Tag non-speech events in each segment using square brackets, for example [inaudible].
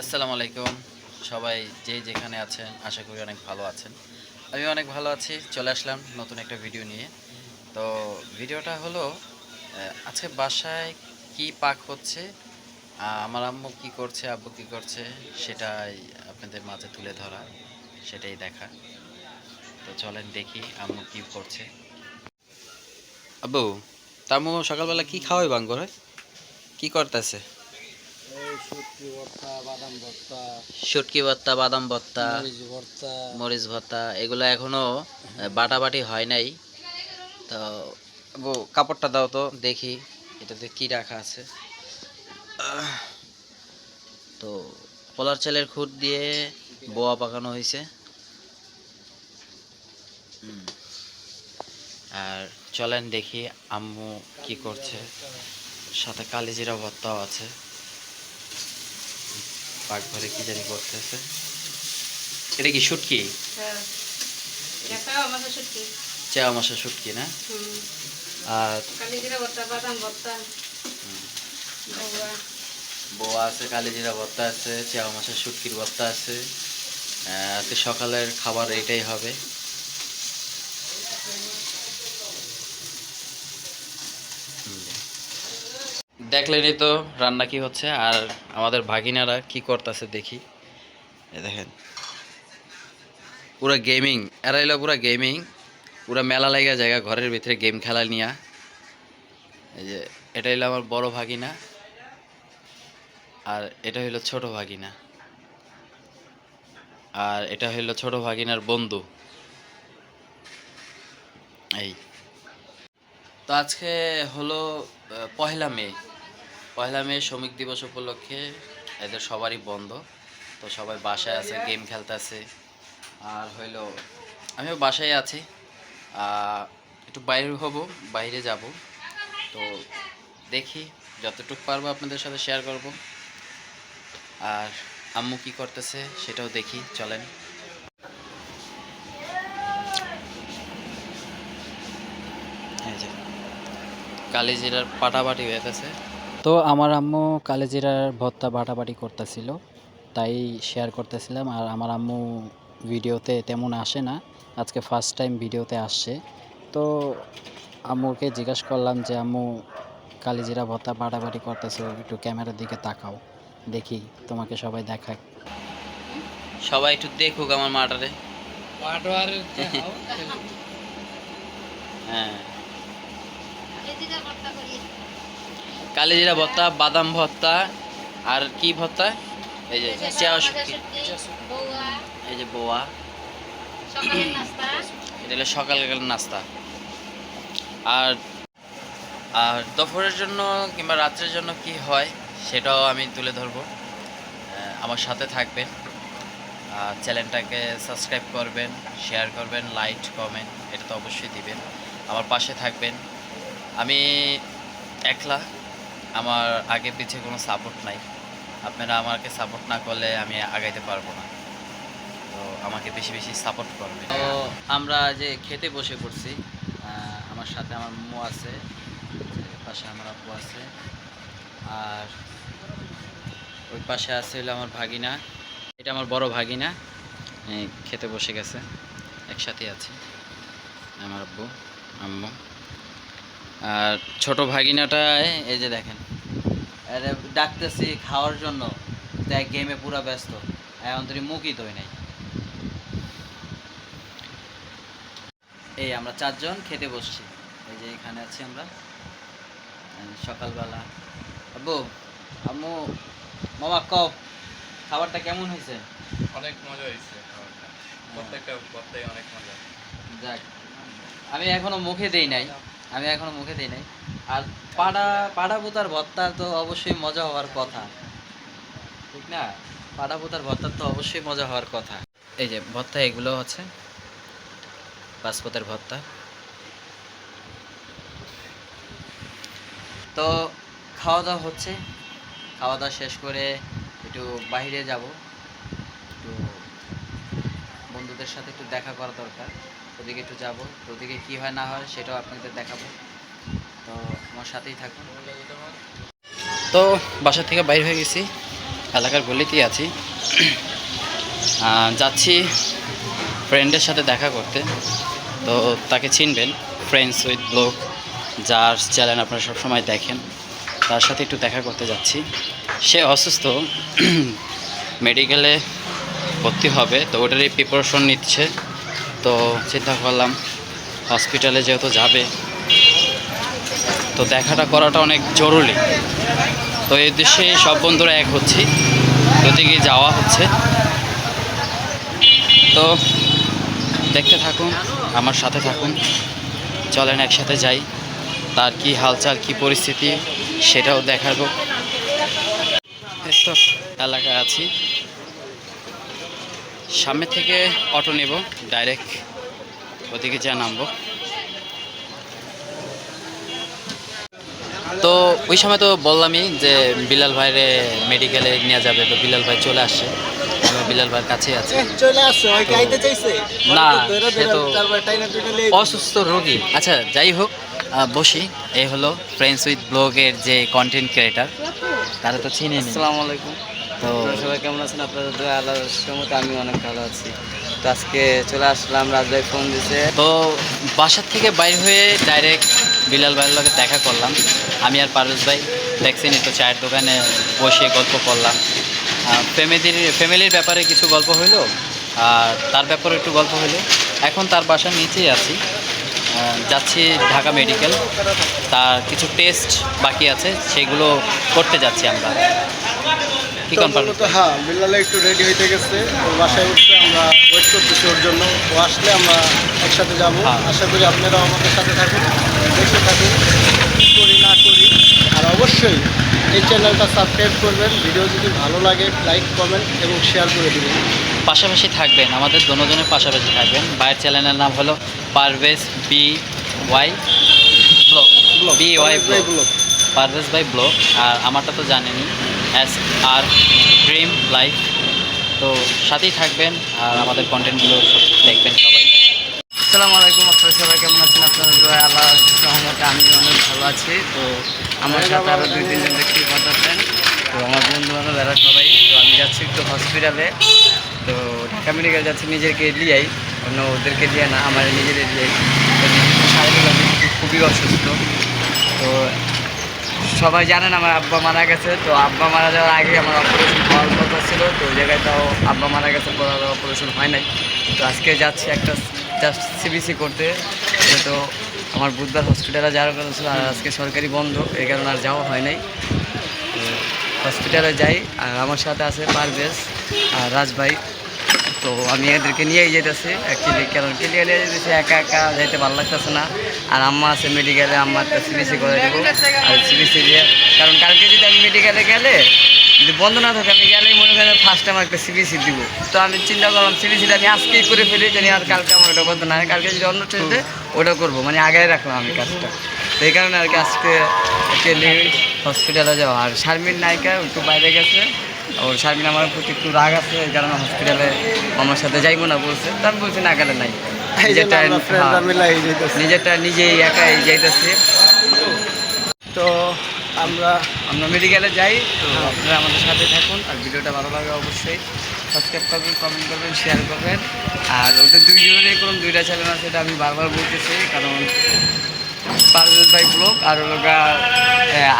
আসসালামু আলাইকুম। সবাই যে যেখানে আছেন, আশা করি অনেক ভালো আছেন। আমি অনেক ভালো আছি, চলে আসলাম নতুন একটা ভিডিও নিয়ে। তো ভিডিওটা হলো আজকে বাসায় কি পাক হচ্ছে আমার আম্মু কি করছে, আব্বু কি করছে, সেটাই আপনাদের মাঝে তুলে ধরা, সেটাই দেখা। তো চলেন দেখি আম্মু কি করছে। আব্বু তামু সকালবেলা কি খাওয়াই বাঙ্গর? হয় কি করতেছে? শুটকি ভর্তা বাদাম ভর্তা মরিচ ভর্তা। এগুলো এখনও বাটাবাটি হয় নাই। তো কাপড়টা দাও তো দেখি এটাতে কি রাখা আছে। তো পোলার চালের খুঁট দিয়ে বোয়া পাকানো হয়েছে। আর চলেন দেখি আম্মু কি করছে। সাথে কালিজিরা ভর্তাও আছে। পাকঘরে কি জানি করতেছে। এটা কি শুটকি? মাছের সত্যি চেওয়া মশা শুটকি না? আর বোয়া আছে কালিজিরা ভর্তা আছে চেয়া মশার শুটকির ভর্তা আছে। আজকে সকালের খাবার এটাই হবে। দেখলেনই তো রান্না কি হচ্ছে আর আমাদের ভাগিনারা কি করতেছে দেখি। দেখেন। পুরা গেমিং এরা পুরো গেমিং, পুরা মেলা লাগা জায়গা ঘরের ভিতরে গেম খেলা নিয়া। এই যে এটা হলো আমার বড় ভাগিনা। আর এটা হলো ছোট ভাগিনা। আর এটা হলো ছোট ভাগিনার বন্ধু। এই। তো আজকে হলো পহেলা মে। পহেলা মে শ্রমিক দিবস উপলক্ষে এদের সবারই বন্ধ। তো সবাই বাসায় আছে গেম খেলতেছে। আর হইল, আমিও বাসায় আছি। একটু বাইরে হব, বাইরে যাব। তো দেখি যতটুকু পারব আপনাদের সাথে শেয়ার করব। আর আম্মু কি করতেছে সেটাও দেখি, চলেন। যে, কালিজিরার পাটাবাটি হয়ে গেছে তো আমার আম্মু কালেজিরার ভর্তা বাটাবাটি করতেছিল তাই শেয়ার করতেছিলাম। আর আমার আম্মু ভিডিওতে তেমন আসে না আজকে ফার্স্ট টাইম ভিডিওতে আসছে। তো আম্মুকে জিজ্ঞাসা করলাম যে আম্মু কালিজিরা ভর্তা বাটাবাটি করতেছো একটু ক্যামেরার দিকে তাকাও দেখি তোমাকে সবাই দেখায় সবাই একটু দেখুক আমার মাটারে। হ্যাঁ। কালিজিরা ভর্তা বাদাম ভর্তা আর কি ভর্তা? এই যে চেয়া এই যে বোয়া। এটা হলো সকালকার নাস্তা। আর আর দুপুরের জন্য কিংবা রাত্রের জন্য কি হয় সেটাও আমি তুলে ধরবো। আমার সাথে থাকবেন। আর চ্যানেলটাকে সাবস্ক্রাইব করবেন শেয়ার করবেন লাইক কমেন্ট এটা তো অবশ্যই দিবেন। আমার পাশে থাকবেন। আমি একলা আমার আগে পিছে কোনো সাপোর্ট নাই। আপনারা আমাকে সাপোর্ট না করলে আমি আগাইতে পারব না। তো আমাকে বেশি বেশি সাপোর্ট করবে। তো আমরা যে খেতে বসে পড়ছি আমার সাথে আমার মো আছে, পাশে আমার আব্বু আছে, আর ওই পাশে আছে হলো আমার ভাগিনা। এটা আমার বড় ভাগিনা খেতে বসে গেছে একসাথে আছে। আমার আব্বু, আম্মু। আর ছোট ভাগিনাটা এই যে দেখেন আরে ডাকতেছি খাওয়ার জন্য। দেখ গেমে পুরো ব্যস্ত। এখন তুই মুখই তো নাই। এই আমরা চারজন খেতে বসছি। এই যে এখানে আছি আমরা। সকালবেলা। আব্বু আম্মু মামা কপ খাবারটা কেমন হয়েছে? অনেক মজা হয়েছে খাবারটা। প্রত্যেকটা ভর্তাই অনেক মজা। যাক আমি এখনও মুখে দেই নাই। আমি এখনও মুখে দেই নাই। আর পাড়া পাড়া পুতার ভর্তার তো অবশ্যই মজা হওয়ার কথা। ঠিক না? পাড়া পুতার ভর্তার তো অবশ্যই মজা হওয়ার কথা। এই যে ভর্তা এগুলো হচ্ছে পাসপোর্টের ভর্তা তো খাওয়া দাওয়া হচ্ছে। খাওয়া দাওয়া শেষ করে একটু বাইরে যাব। একটু বন্ধুদের সাথে একটু দেখা করা দরকার। ওদিকে একটু যাব ওদিকে কী হয় না হয় সেটাও আপনাদের দেখাবো। তো আমার সাথেই থাকুন। তো বাসা থেকে বাইরে হয়ে গেছি, এলাকার গলিতেই আছি। যাচ্ছি ফ্রেন্ডের সাথে দেখা করতে। তো তাকে চিনবেন ফ্রেন্ডস উইথ ব্লগ যার চ্যানেল আপনারা সবসময় দেখেন। তার সাথে একটু দেখা করতে যাচ্ছি। সে অসুস্থ [clears throat] মেডিকেলে ভর্তি হবে, তো ওটারই প্রিপারেশন নিচ্ছে। তো চিন্তা করলাম হসপিটালে যেহেতু যাবে, তো দেখাটা করাটা অনেক জরুরি। তো এই উদ্দেশ্যে সব বন্ধুরা এক হচ্ছি, ওদিকে যাওয়া হচ্ছে। তো দেখতে থাকুন, আমার সাথে থাকুন, চলেন একসাথে যাই, তার কি হালচাল, কি পরিস্থিতি, সেটাও দেখাবো। এলাকায় আছি। সামনে থেকে অটো নেব ডাইরেক্ট ওদিকে যা নামবো। তো ওই সময় তো বললামই যে বিলাল ভাইরে মেডিকেলে নিয়ে যাবে তো বিলাল ভাই চলে আসছে। আমি বিলাল ভাইয়ের কাছেই আছে। চলে আসছে ওই কি চাইছে? না, সে তো- অসুস্থ রোগী। আচ্ছা যাই হোক বসি। এই হলো ফ্রেন্ডস উইথ ব্লগের যে কন্টেন্ট ক্রিয়েটার তারা তো চিনে আসসালামু আলাইকুম। তো সবাই কেমন আছেন? আপনাদের দোয়া রহমতে আমি অনেক ভালো আছি। তো আজকে চলে আসলাম রাজভাই ফোন দিছে। তো বাসার থেকে বাইর হয়ে ডাইরেক্ট বিলাল ভাইয়ের লগে দেখা করলাম। আমি আর পারভেজ ভাই, দেখছেনি তো চায়ের দোকানে বসে গল্প করলাম। ফ্যামিলির ফ্যামিলির ব্যাপারে কিছু গল্প হইল, আর তার ব্যাপারে একটু গল্প হইল। এখন তার বাসার নিচেই আছি। যাচ্ছি ঢাকা মেডিকেল তার কিছু টেস্ট বাকি আছে, সেগুলো করতে যাচ্ছি আমরা। কি তো কনফার্ম হ্যাঁ বিল্লালে একটু রেডি হইতে গেছে। ওর বাসায় উঠছে আমরা ওয়েট করতেছি ওর জন্য। ও আসলে আমরা একসাথে যাব। হ্যাঁ। আশা করি আপনারাও আমাদের সাথে থাকুন দেখতে থাকুন করি না করি। আর অবশ্যই এই চ্যানেলটা সাবস্ক্রাইব করবেন। ভিডিও যদি ভালো লাগে লাইক কমেন্ট এবং শেয়ার করে দেবেন। পাশাপাশি থাকবেন আমাদের দনোজনের পাশাপাশি থাকবেন। ভাইয়ের চ্যানেলের নাম হলো Parvez B Y vlog. B Y vlog. Vlog. Parvez ভাই ব্লগ। আর আমারটা তো জানেনই। S R dream life. তো সাথেই থাকবেন আর আমাদের কন্টেন্টগুলো দেখবেন সবাই। আসসালামু আলাইকুম, আপনারা সবাই কেমন আছেন? আপনাদের দোয়া আল্লাহর রহমতে আমি অনেক ভালো আছি। তো আমার সাথে আরও দুই, তিনজন ব্যক্তি পাঠাচ্ছেন তো আমার বন্ধু বান্ধব এরা সবাই। তো আমি যাচ্ছি একটু হসপিটালে তো ঢাকা মেডিকেল যাচ্ছি, নিজেকে লিয়াই অন্য ওদেরকে দিয়ে না, আমার নিজেদের লিয়াই তো শারীরিক খুবই অসুস্থ। তো সবাই জানেন আমার আব্বা মারা গেছে, তো আব্বা মারা যাওয়ার আগে আমার অপারেশন হওয়ার কথা ছিল, তো ওই জায়গায় তাও আব্বা মারা গেছে, পর অপারেশন হয় নাই। তো আজকে যাচ্ছি একটা জাস্ট সিবিসি করতে তো আমার বুধবার হসপিটালে যাওয়ার কথা ছিল, আর আজকে সরকারি বন্ধ, এই কারণে আর যাওয়া হয় নাই। হসপিটালে যাই, আর আমার সাথে আছে পারভেজ আর রাজভাই তো আমি এদেরকে নিয়েই যেতেছি অ্যাকচুয়ালি কারণ ক্লিয়ারে যেতেছি একা একা যাইতে ভালো লাগতেছে না। আর আম্মা আছে মেডিকেলে আম্মা একটা সিবিসি করে দেবো। আর সিবিসি দিয়ে, কারণ কালকে যদি আমি মেডিকেলে গেলে, যদি বন্ধ না থাকে, আমি গেলেই মনে করেন ফার্স্ট টাইম একটা সিবিসি দিব। তো আমি চিন্তা করলাম সিবিসিটা আমি আজকেই করে ফেলি, জানি আর কালকে আমার ওটা করতে না। কালকে যদি অন্য ট্রেনে ওটা করব। মানে আগে রাখলাম আমি কাজটা। তো এই কারণে আর কি আজকে হসপিটালে যাওয়া। আর শারমিন নায়িকা একটু বাইরে গেছে। ওর শারমিন আমার প্রতি একটু রাগ আছে কারণে হসপিটালে আমার সাথে যাইবো না বলছে। তো আমি বলছি না গেলে নাই। নিজেরটা হ্যাঁ, নিজেরটা নিজেই একাই যাইতেছি। তো আমরা আমরা মেডিকেলে যাই তো আপনারা আমাদের সাথে থাকুন। আর ভিডিওটা ভালো লাগে অবশ্যই সাবস্ক্রাইব করবেন কমেন্ট করবেন শেয়ার করবেন। আর ওদের দুইজনেরই করুন দুইটা চ্যানেল আছে সেটা আমি বারবার বলতেছি কারণ পারভেজ ভাই ব্লগ আর হলো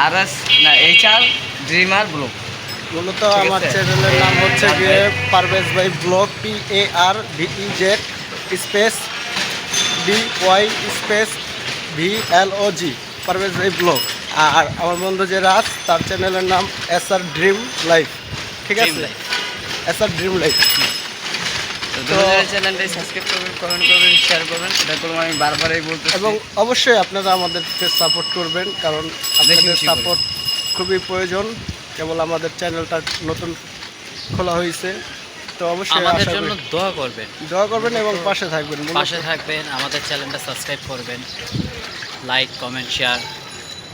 আর এস না এইচ আর ড্রিমার ব্লগ। মূলত আমার? চ্যানেলের নাম হচ্ছে গিয়ে পারভেজ ভাই vlog P A R V E Z space B Y space V L O G Parvez ভাই ব্লগ। আর আমার বন্ধু যে রাজ তার চ্যানেলের নাম এস আর ড্রিম লাইফ ঠিক আছে। এস আর ড্রিম লাইফ দুজনের সাবস্ক্রাইব করবেন কমেন্ট করবেন শেয়ার করবেন। এটা করব আমি বারবারই বলতেছি। এবং অবশ্যই আপনারা আমাদেরকে সাপোর্ট করবেন কারণ আপনাদের সাপোর্ট খুবই প্রয়োজন। কেবল আমাদের চ্যানেলটা নতুন খোলা হয়েছে। তো অবশ্যই আমাদের জন্য দোয়া করবেন। দোয়া করবেন এবং পাশে থাকবেন পাশে থাকবেন আমাদের চ্যানেলটা সাবস্ক্রাইব করবেন। লাইক কমেন্ট শেয়ার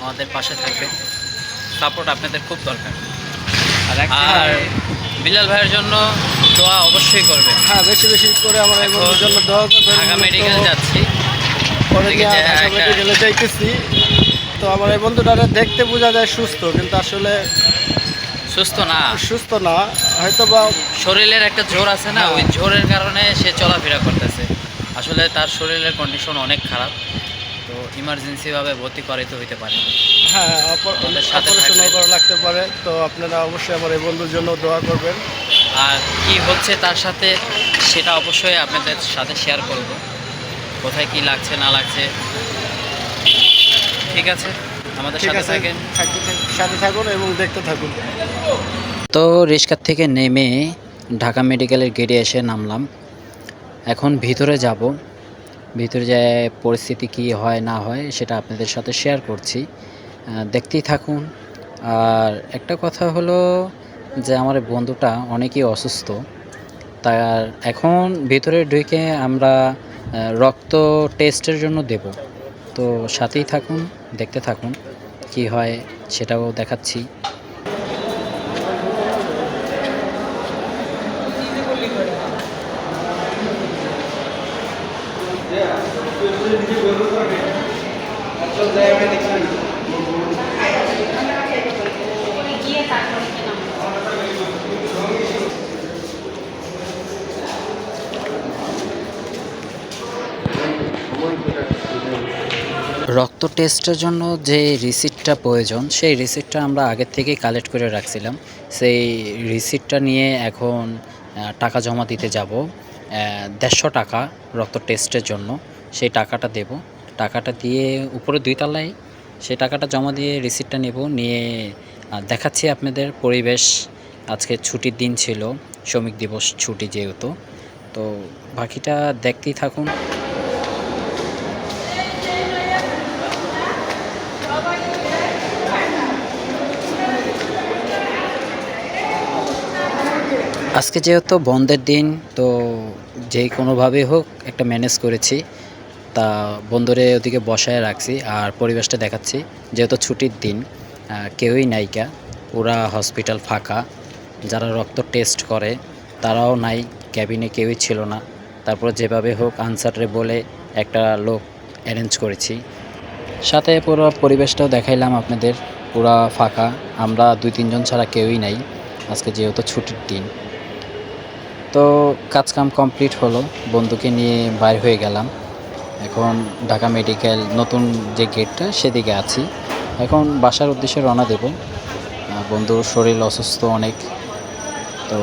আমাদের পাশে থাকবেন। সাপোর্ট আপনাদের খুব দরকার। আর বিলাল ভাইয়ের জন্য দোয়া অবশ্যই করবে হ্যাঁ বেশি বেশি করে আমার এখন জন্য দোয়া করবেন। ঢাকা মেডিকেল যাচ্ছি। পরে ঢাকা মেডিকেলে যাইতেছি। তো আমার এই বন্ধুটা দেখতে বোঝা যায় সুস্থ কিন্তু আসলে সুস্থ না? সুস্থ না হয়তো বা শরীরের একটা জোর আছে না? হ্যাঁ। ওই জোরের কারণে সে চলাফেরা করতেছে। আসলে তার শরীরের কন্ডিশন অনেক খারাপ তো ইমার্জেন্সি ভাবে ভর্তি করাইতে হইতে পারে। হ্যাঁ সাথে করা লাগতে পারে তো আপনারা অবশ্যই আমার এই বন্ধুর জন্য দোয়া করবেন। আর কি হচ্ছে তার সাথে সেটা অবশ্যই আপনাদের সাথে শেয়ার করব। কোথায় কি লাগছে না লাগছে ঠিক আছে? আমাদের সাথে থাকেন। সাথে থাকুন এবং দেখতে থাকুন। তো রিক্সার থেকে নেমে ঢাকা মেডিকেলের গেটে এসে নামলাম। এখন ভিতরে যাব। ভিতরে যায় পরিস্থিতি কি হয় না হয় সেটা আপনাদের সাথে শেয়ার করছি। দেখতেই থাকুন। আর একটা কথা হলো যে আমার বন্ধুটা অনেকই অসুস্থ। তার এখন ভিতরে ঢুকে আমরা রক্ত টেস্টের জন্য দেব। তো সাথেই থাকুন দেখতে থাকুন কি হয় সেটাও দেখাচ্ছি। তারপরে কেনাম রক্ত টেস্টের জন্য যে রিসিপ্টটা প্রয়োজন, সেই রিসিপ্টটা আমরা আগের থেকেই কালেক্ট করে রাখছিলাম। সেই রিসিপ্টটা নিয়ে এখন টাকা জমা দিতে যাব। দেড়শো টাকা রক্ত টেস্টের জন্য। সেই টাকাটা দেব। টাকাটা দিয়ে উপরে দুই তলায় সেই টাকাটা জমা দিয়ে রিসিপ্টটা নেব। নিয়ে দেখাচ্ছি আপনাদের পরিবেশ। আজকে ছুটির দিন ছিল। শ্রমিক দিবস ছুটি যেহেতু। তো বাকিটা দেখতেই থাকুন। আজকে যেহেতু বন্ধের দিন, তো যে কোনোভাবে হোক একটা ম্যানেজ করেছি। তা বন্ধুরে ওদিকে বসায় রাখছি আর পরিবেশটা দেখাচ্ছি। যেহেতু ছুটির দিন কেউই নাইকা পুরা হসপিটাল ফাঁকা। যারা রক্ত টেস্ট করে, তারাও নাই ক্যাবিনে কেউই ছিল না। তারপর যেভাবে হোক আনসারে বলে একটা লোক অ্যারেঞ্জ করেছি। সাথে পুরো পরিবেশটাও দেখাইলাম আপনাদের। পুরা ফাঁকা। আমরা দুই তিনজন ছাড়া কেউই নাই, আজকে যেহেতু ছুটির দিন। তো কাজকাম কমপ্লিট হলো, বন্ধুকে নিয়ে বাইর হয়ে গেলাম। এখন ঢাকা মেডিকেল, নতুন যে গেটটা সেদিকে আছি। এখন বাসার উদ্দেশ্যে রওনা দেব। বন্ধুর শরীর অসুস্থ অনেক, তো